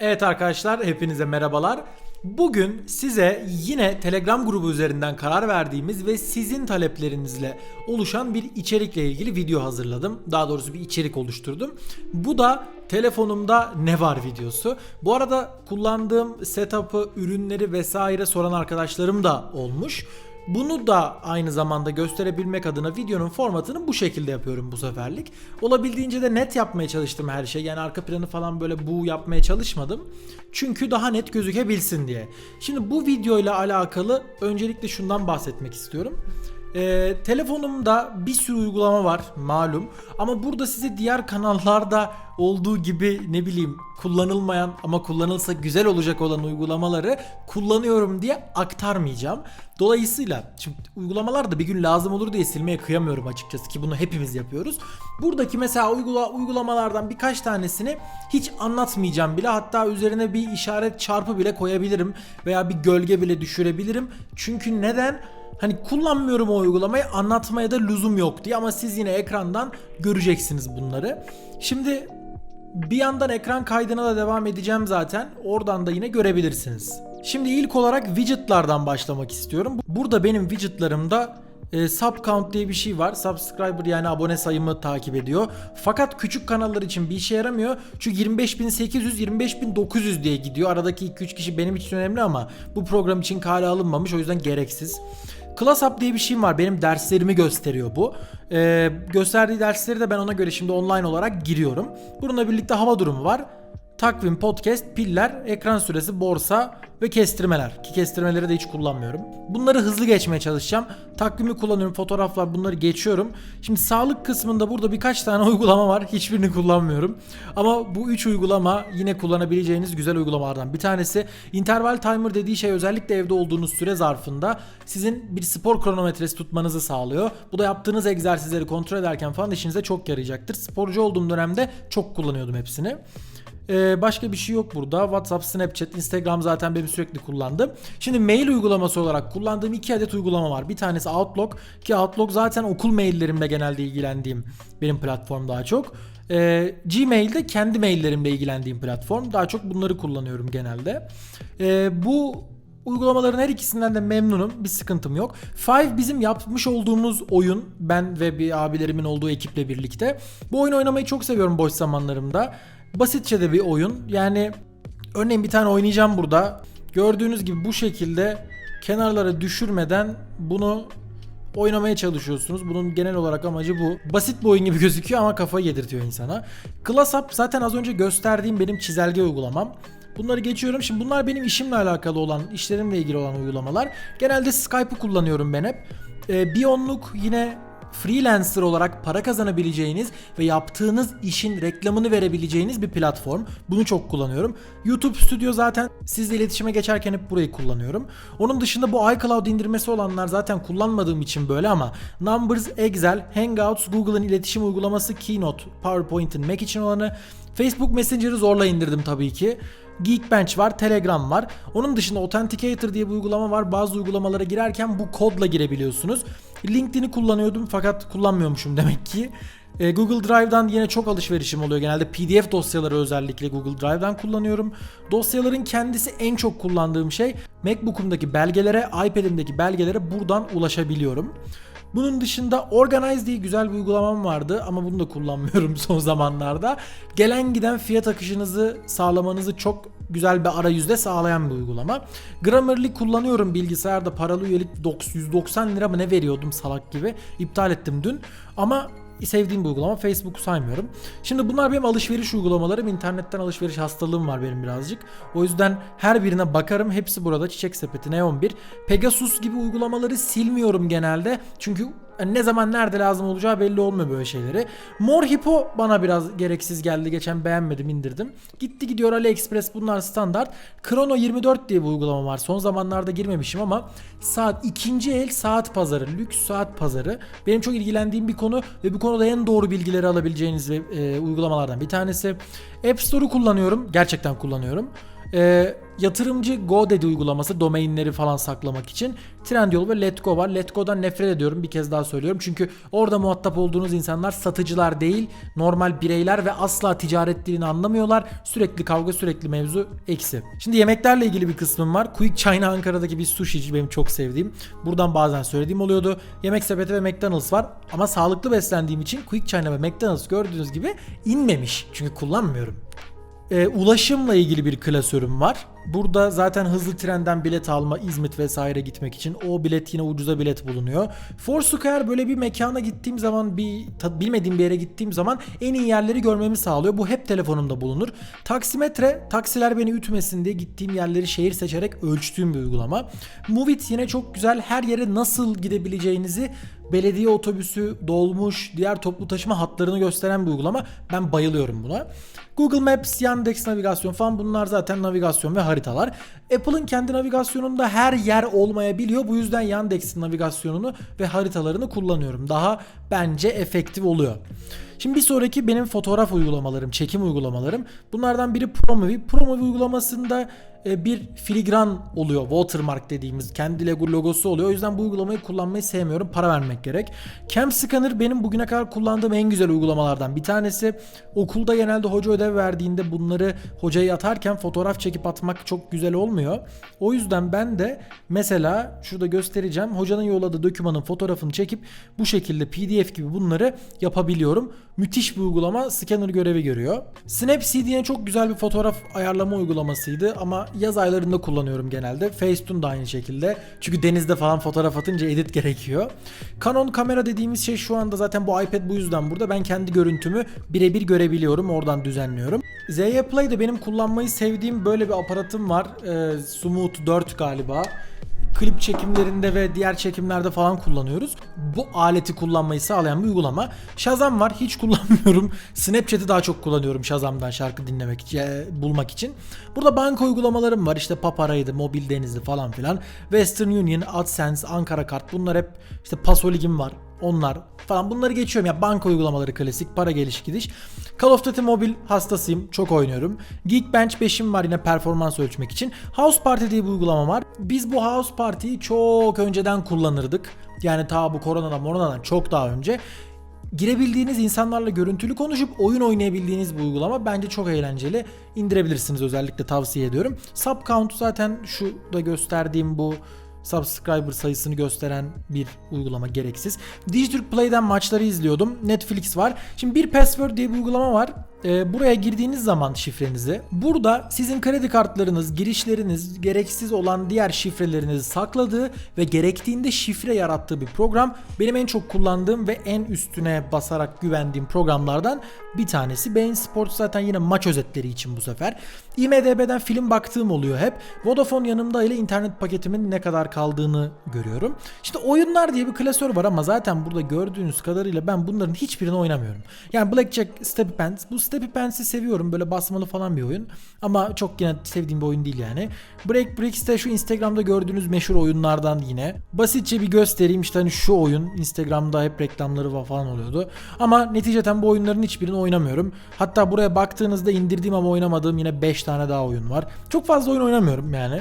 Evet arkadaşlar hepinize merhabalar. Bugün size yine Telegram grubu üzerinden karar verdiğimiz ve sizin taleplerinizle oluşan bir içerikle ilgili video hazırladım. Daha doğrusu bir içerik oluşturdum. Bu da telefonumda ne var videosu. Bu arada kullandığım setup'ı, ürünleri vesaire soran arkadaşlarım da olmuş. Bunu da aynı zamanda gösterebilmek adına videonun formatını bu şekilde yapıyorum bu seferlik. Olabildiğince de net yapmaya çalıştım her şey. Yani arka planı falan böyle bu yapmaya çalışmadım. Çünkü daha net gözükebilsin diye. Şimdi bu videoyla alakalı öncelikle şundan bahsetmek istiyorum. Ee, telefonumda bir sürü uygulama var malum ama burada size diğer kanallarda olduğu gibi ne bileyim kullanılmayan ama kullanılsa güzel olacak olan uygulamaları kullanıyorum diye aktarmayacağım. Dolayısıyla şimdi uygulamalar da bir gün lazım olur diye silmeye kıyamıyorum açıkçası ki bunu hepimiz yapıyoruz. Buradaki mesela uygula, uygulamalardan birkaç tanesini hiç anlatmayacağım bile hatta üzerine bir işaret çarpı bile koyabilirim veya bir gölge bile düşürebilirim. Çünkü neden? Hani kullanmıyorum o uygulamayı anlatmaya da lüzum yok diye ama siz yine ekrandan göreceksiniz bunları. Şimdi bir yandan ekran kaydına da devam edeceğim zaten. Oradan da yine görebilirsiniz. Şimdi ilk olarak widgetlardan başlamak istiyorum. Burada benim widgetlarımda e, sub count diye bir şey var. Subscriber yani abone sayımı takip ediyor. Fakat küçük kanallar için bir işe yaramıyor. Çünkü 25800 25900 diye gidiyor. Aradaki 2-3 kişi benim için önemli ama bu program için kale alınmamış o yüzden gereksiz. Class diye bir şeyim var. Benim derslerimi gösteriyor bu. Ee, gösterdiği dersleri de ben ona göre şimdi online olarak giriyorum. Bununla birlikte hava durumu var. Takvim, podcast, piller, ekran süresi, borsa ve kestirmeler. Ki kestirmeleri de hiç kullanmıyorum. Bunları hızlı geçmeye çalışacağım. Takvimi kullanıyorum, fotoğraflar bunları geçiyorum. Şimdi sağlık kısmında burada birkaç tane uygulama var. Hiçbirini kullanmıyorum. Ama bu 3 uygulama yine kullanabileceğiniz güzel uygulamalardan bir tanesi. Interval timer dediği şey özellikle evde olduğunuz süre zarfında sizin bir spor kronometresi tutmanızı sağlıyor. Bu da yaptığınız egzersizleri kontrol ederken falan işinize çok yarayacaktır. Sporcu olduğum dönemde çok kullanıyordum hepsini. Ee, başka bir şey yok burada. WhatsApp, Snapchat, Instagram zaten benim sürekli kullandığım. Şimdi mail uygulaması olarak kullandığım iki adet uygulama var. Bir tanesi Outlook ki Outlook zaten okul maillerimle genelde ilgilendiğim benim platform daha çok. Ee, Gmail'de kendi maillerimle ilgilendiğim platform. Daha çok bunları kullanıyorum genelde. Ee, bu Uygulamaların her ikisinden de memnunum. Bir sıkıntım yok. Five bizim yapmış olduğumuz oyun. Ben ve bir abilerimin olduğu ekiple birlikte. Bu oyunu oynamayı çok seviyorum boş zamanlarımda. Basitçe de bir oyun. Yani örneğin bir tane oynayacağım burada. Gördüğünüz gibi bu şekilde kenarlara düşürmeden bunu oynamaya çalışıyorsunuz. Bunun genel olarak amacı bu. Basit bir oyun gibi gözüküyor ama kafayı yedirtiyor insana. Class Up zaten az önce gösterdiğim benim çizelge uygulamam. Bunları geçiyorum. Şimdi bunlar benim işimle alakalı olan, işlerimle ilgili olan uygulamalar. Genelde Skype'ı kullanıyorum ben hep. Ee, bir onluk yine freelancer olarak para kazanabileceğiniz ve yaptığınız işin reklamını verebileceğiniz bir platform. Bunu çok kullanıyorum. YouTube Studio zaten sizle iletişime geçerken hep burayı kullanıyorum. Onun dışında bu iCloud indirmesi olanlar zaten kullanmadığım için böyle ama Numbers, Excel, Hangouts, Google'ın iletişim uygulaması Keynote, PowerPoint'in Mac için olanı, Facebook Messenger'ı zorla indirdim tabii ki. Geekbench var, Telegram var. Onun dışında Authenticator diye bir uygulama var. Bazı uygulamalara girerken bu kodla girebiliyorsunuz. LinkedIn'i kullanıyordum fakat kullanmıyormuşum demek ki. E, Google Drive'dan yine çok alışverişim oluyor. Genelde PDF dosyaları özellikle Google Drive'dan kullanıyorum. Dosyaların kendisi en çok kullandığım şey. MacBook'umdaki belgelere, iPad'imdeki belgelere buradan ulaşabiliyorum. Bunun dışında Organize diye güzel bir uygulamam vardı ama bunu da kullanmıyorum son zamanlarda. Gelen giden fiyat akışınızı sağlamanızı çok güzel bir arayüzde sağlayan bir uygulama. Grammarly kullanıyorum bilgisayarda paralı üyelik 190 lira mı ne veriyordum salak gibi. İptal ettim dün. Ama sevdiğim bir uygulama. Facebook'u saymıyorum. Şimdi bunlar benim alışveriş uygulamalarım. İnternetten alışveriş hastalığım var benim birazcık. O yüzden her birine bakarım. Hepsi burada. Çiçek Sepeti, Neon 1. Pegasus gibi uygulamaları silmiyorum genelde. Çünkü yani ne zaman nerede lazım olacağı belli olmuyor böyle şeyleri. Mor Hippo bana biraz gereksiz geldi. Geçen beğenmedim indirdim. Gitti gidiyor AliExpress bunlar standart. Chrono 24 diye bir uygulama var. Son zamanlarda girmemişim ama saat ikinci el saat pazarı, lüks saat pazarı. Benim çok ilgilendiğim bir konu ve bu konuda en doğru bilgileri alabileceğiniz e, uygulamalardan bir tanesi. App Store'u kullanıyorum. Gerçekten kullanıyorum. Ee, yatırımcı GoDaddy uygulaması domainleri falan saklamak için. Trendyol ve Letgo var. Letgo'dan nefret ediyorum bir kez daha söylüyorum. Çünkü orada muhatap olduğunuz insanlar satıcılar değil, normal bireyler ve asla ticaret dilini anlamıyorlar. Sürekli kavga, sürekli mevzu eksi. Şimdi yemeklerle ilgili bir kısmım var. Quick China Ankara'daki bir sushici benim çok sevdiğim. Buradan bazen söylediğim oluyordu. Yemek sepeti ve McDonald's var. Ama sağlıklı beslendiğim için Quick China ve McDonald's gördüğünüz gibi inmemiş. Çünkü kullanmıyorum. Ee, ulaşımla ilgili bir klasörüm var. Burada zaten hızlı trenden bilet alma, İzmit vesaire gitmek için o bilet yine ucuza bilet bulunuyor. Foursquare böyle bir mekana gittiğim zaman bir bilmediğim bir yere gittiğim zaman en iyi yerleri görmemi sağlıyor. Bu hep telefonumda bulunur. Taksimetre taksiler beni ütmesin diye gittiğim yerleri şehir seçerek ölçtüğüm bir uygulama. Movit yine çok güzel her yere nasıl gidebileceğinizi belediye otobüsü, dolmuş, diğer toplu taşıma hatlarını gösteren bir uygulama. Ben bayılıyorum buna. Google Maps, Yandex navigasyon falan bunlar zaten navigasyon ve haritalar. Apple'ın kendi navigasyonunda her yer olmayabiliyor. Bu yüzden Yandex'in navigasyonunu ve haritalarını kullanıyorum. Daha bence efektif oluyor. Şimdi bir sonraki benim fotoğraf uygulamalarım, çekim uygulamalarım. Bunlardan biri ProMovie. ProMovie uygulamasında bir filigran oluyor. Watermark dediğimiz kendi Lego logosu oluyor. O yüzden bu uygulamayı kullanmayı sevmiyorum. Para vermek gerek. Cam Scanner benim bugüne kadar kullandığım en güzel uygulamalardan bir tanesi. Okulda genelde hoca ödev verdiğinde bunları hocaya atarken fotoğraf çekip atmak çok güzel olmuyor. O yüzden ben de mesela şurada göstereceğim. Hocanın yolladığı dokümanın fotoğrafını çekip bu şekilde PDF gibi bunları yapabiliyorum. Müthiş bir uygulama. Scanner görevi görüyor. Snapseed yine çok güzel bir fotoğraf ayarlama uygulamasıydı ama yaz aylarında kullanıyorum genelde. Facetune da aynı şekilde. Çünkü denizde falan fotoğraf atınca edit gerekiyor. Canon kamera dediğimiz şey şu anda zaten bu iPad bu yüzden burada. Ben kendi görüntümü birebir görebiliyorum. Oradan düzenliyorum. ZY Play'de benim kullanmayı sevdiğim böyle bir aparatım var. Ee, Smooth 4 galiba klip çekimlerinde ve diğer çekimlerde falan kullanıyoruz. Bu aleti kullanmayı sağlayan bir uygulama. Shazam var hiç kullanmıyorum. Snapchat'i daha çok kullanıyorum Shazam'dan şarkı dinlemek için, e, bulmak için. Burada banka uygulamalarım var işte Papara'ydı, Mobil Denizli falan filan. Western Union, AdSense, Ankara Kart bunlar hep işte Pasolig'im var onlar falan bunları geçiyorum ya banka uygulamaları klasik para geliş gidiş. Call of Duty Mobile hastasıyım çok oynuyorum. Geekbench 5'im var yine performans ölçmek için. House Party diye bir uygulama var. Biz bu House Party'yi çok önceden kullanırdık. Yani ta bu koronadan moronadan çok daha önce girebildiğiniz insanlarla görüntülü konuşup oyun oynayabildiğiniz bir uygulama bence çok eğlenceli. İndirebilirsiniz özellikle tavsiye ediyorum. Sub count zaten şu da gösterdiğim bu subscriber sayısını gösteren bir uygulama gereksiz. Dijitürk Play'den maçları izliyordum. Netflix var. Şimdi bir password diye bir uygulama var. Ee, buraya girdiğiniz zaman şifrenizi burada sizin kredi kartlarınız, girişleriniz, gereksiz olan diğer şifrelerinizi sakladığı ve gerektiğinde şifre yarattığı bir program. Benim en çok kullandığım ve en üstüne basarak güvendiğim programlardan bir tanesi. Bein Sports zaten yine maç özetleri için bu sefer. IMDB'den film baktığım oluyor hep. Vodafone yanımda ile internet paketimin ne kadar kaldığını görüyorum. İşte oyunlar diye bir klasör var ama zaten burada gördüğünüz kadarıyla ben bunların hiçbirini oynamıyorum. Yani Blackjack, Steppy Pants. Bu Steppy Pants'i seviyorum. Böyle basmalı falan bir oyun. Ama çok yine sevdiğim bir oyun değil yani. Break Bricks de şu Instagram'da gördüğünüz meşhur oyunlardan yine. Basitçe bir göstereyim işte hani şu oyun. Instagram'da hep reklamları falan oluyordu. Ama neticeten bu oyunların hiçbirini oynamıyorum. Hatta buraya baktığınızda indirdiğim ama oynamadığım yine 5 tane daha oyun var. Çok fazla oyun oynamıyorum yani.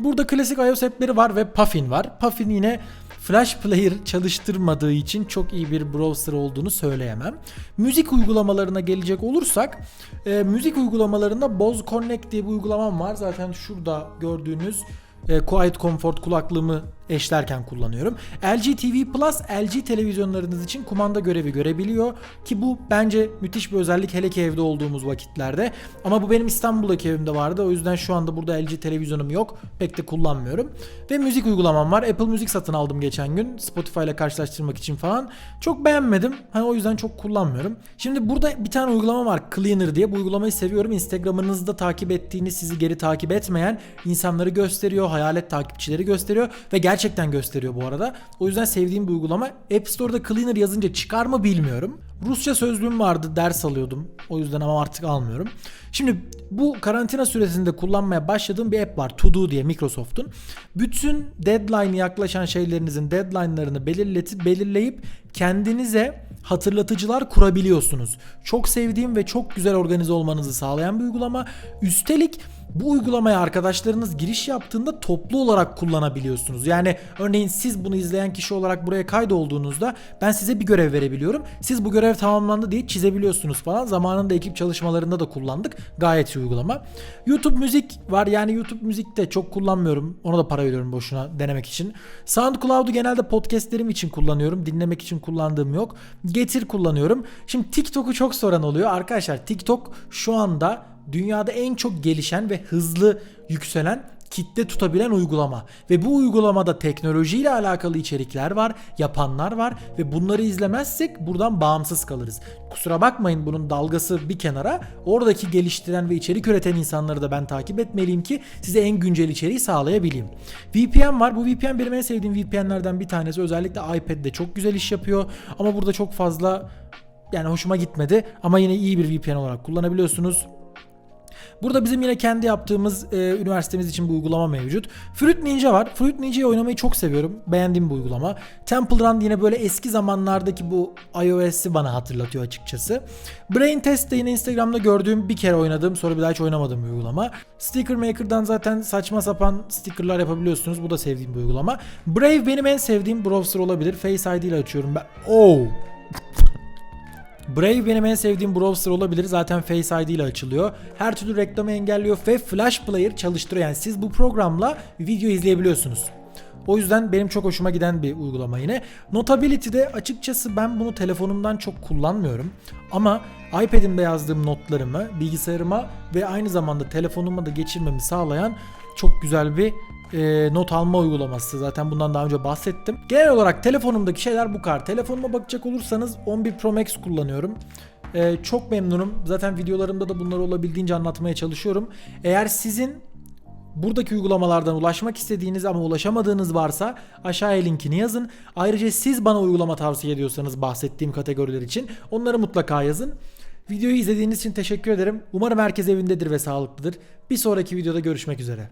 Burada klasik iOS app'leri var ve Puffin var. Puffin yine Flash Player çalıştırmadığı için çok iyi bir browser olduğunu söyleyemem. Müzik uygulamalarına gelecek olursak, e, müzik uygulamalarında Bose Connect diye bir uygulamam var. Zaten şurada gördüğünüz e, Quiet Comfort kulaklığımı eşlerken kullanıyorum. LG TV Plus LG televizyonlarınız için kumanda görevi görebiliyor ki bu bence müthiş bir özellik hele ki evde olduğumuz vakitlerde. Ama bu benim İstanbul'daki evimde vardı. O yüzden şu anda burada LG televizyonum yok. Pek de kullanmıyorum. Ve müzik uygulamam var. Apple Müzik satın aldım geçen gün. Spotify ile karşılaştırmak için falan. Çok beğenmedim. Hani o yüzden çok kullanmıyorum. Şimdi burada bir tane uygulama var. Cleaner diye. Bu uygulamayı seviyorum. Instagram'ınızda takip ettiğiniz, sizi geri takip etmeyen insanları gösteriyor. Hayalet takipçileri gösteriyor. Ve gerçekten gösteriyor bu arada. O yüzden sevdiğim bir uygulama. App Store'da Cleaner yazınca çıkar mı bilmiyorum. Rusça sözlüğüm vardı. Ders alıyordum. O yüzden ama artık almıyorum. Şimdi bu karantina süresinde kullanmaya başladığım bir app var. To diye Microsoft'un. Bütün deadline yaklaşan şeylerinizin deadline'larını belirletip belirleyip kendinize hatırlatıcılar kurabiliyorsunuz. Çok sevdiğim ve çok güzel organize olmanızı sağlayan bir uygulama. Üstelik Bu uygulamaya arkadaşlarınız giriş yaptığında toplu olarak kullanabiliyorsunuz. Yani örneğin siz bunu izleyen kişi olarak buraya kaydolduğunuzda ben size bir görev verebiliyorum. Siz bu görev tamamlandı diye çizebiliyorsunuz falan. Zamanında ekip çalışmalarında da kullandık. Gayet iyi uygulama. YouTube müzik var. Yani YouTube müzikte çok kullanmıyorum. Ona da para veriyorum boşuna denemek için. SoundCloud'u genelde podcastlerim için kullanıyorum. Dinlemek için kullandığım yok. Getir kullanıyorum. Şimdi TikTok'u çok soran oluyor. Arkadaşlar TikTok şu anda dünyada en çok gelişen ve hızlı yükselen kitle tutabilen uygulama. Ve bu uygulamada teknolojiyle alakalı içerikler var, yapanlar var ve bunları izlemezsek buradan bağımsız kalırız. Kusura bakmayın bunun dalgası bir kenara. Oradaki geliştiren ve içerik üreten insanları da ben takip etmeliyim ki size en güncel içeriği sağlayabileyim. VPN var. Bu VPN benim en sevdiğim VPN'lerden bir tanesi. Özellikle iPad'de çok güzel iş yapıyor. Ama burada çok fazla yani hoşuma gitmedi. Ama yine iyi bir VPN olarak kullanabiliyorsunuz. Burada bizim yine kendi yaptığımız e, üniversitemiz için bir uygulama mevcut. Fruit Ninja var. Fruit Ninja'yı oynamayı çok seviyorum. Beğendiğim bu uygulama. Temple Run yine böyle eski zamanlardaki bu iOS'i bana hatırlatıyor açıkçası. Brain Test de yine Instagram'da gördüğüm bir kere oynadığım sonra bir daha hiç oynamadığım bir uygulama. Sticker Maker'dan zaten saçma sapan stickerlar yapabiliyorsunuz. Bu da sevdiğim bir uygulama. Brave benim en sevdiğim browser olabilir. Face ID ile açıyorum ben. Oh! Brave benim en sevdiğim browser olabilir. Zaten Face ID ile açılıyor. Her türlü reklamı engelliyor ve Flash Player çalıştırıyor. Yani siz bu programla video izleyebiliyorsunuz. O yüzden benim çok hoşuma giden bir uygulama yine. Notability'de açıkçası ben bunu telefonumdan çok kullanmıyorum. Ama iPad'imde yazdığım notlarımı bilgisayarıma ve aynı zamanda telefonuma da geçirmemi sağlayan çok güzel bir e, not alma uygulaması. Zaten bundan daha önce bahsettim. Genel olarak telefonumdaki şeyler bu kadar. Telefonuma bakacak olursanız 11 Pro Max kullanıyorum. E, çok memnunum. Zaten videolarımda da bunları olabildiğince anlatmaya çalışıyorum. Eğer sizin buradaki uygulamalardan ulaşmak istediğiniz ama ulaşamadığınız varsa aşağıya linkini yazın. Ayrıca siz bana uygulama tavsiye ediyorsanız bahsettiğim kategoriler için onları mutlaka yazın. Videoyu izlediğiniz için teşekkür ederim. Umarım herkes evindedir ve sağlıklıdır. Bir sonraki videoda görüşmek üzere.